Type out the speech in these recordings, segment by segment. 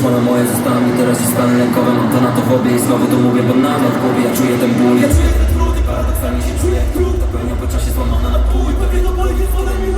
słowa moje zostały mi teraz i stale lękowe Mam to na to w obie i znowu to mówię, bo nadal w głowie ja czuję ten ból. Ja czuję ten trud i paradoksalnie się czuję trud Dopełniam po czasie złamana na pół i pewnie to boli, więc pode mi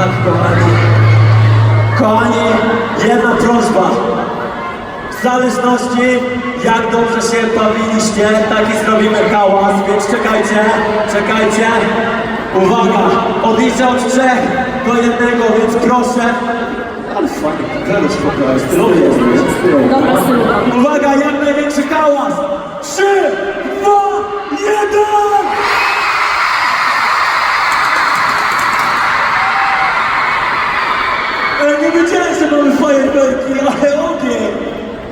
tak, kochani, kochani, jedna prośba. W zależności jak dobrze się bawiliście, taki zrobimy hałas, więc czekajcie, czekajcie. Uwaga, odliczę od trzech do jednego, więc proszę. Ale fajnie, teraz spokojnie, stylowy. Dobra, synu. Uwaga, jak największy hałas! nie wiedziałem, że mamy fajerwerki, ale ogień!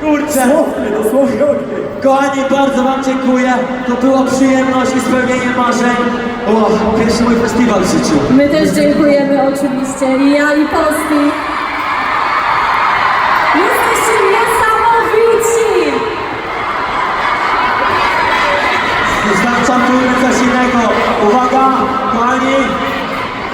Kurczę! Dosłownie, dosłownie! Kochani, bardzo wam dziękuję. To była przyjemność i spełnienie marzeń. O, pierwszy mój festiwal w życiu. My też dziękujemy oczywiście i ja i Posti. Jesteście niesamowici! Zdawczam tu coś innego. Uwaga, kochani!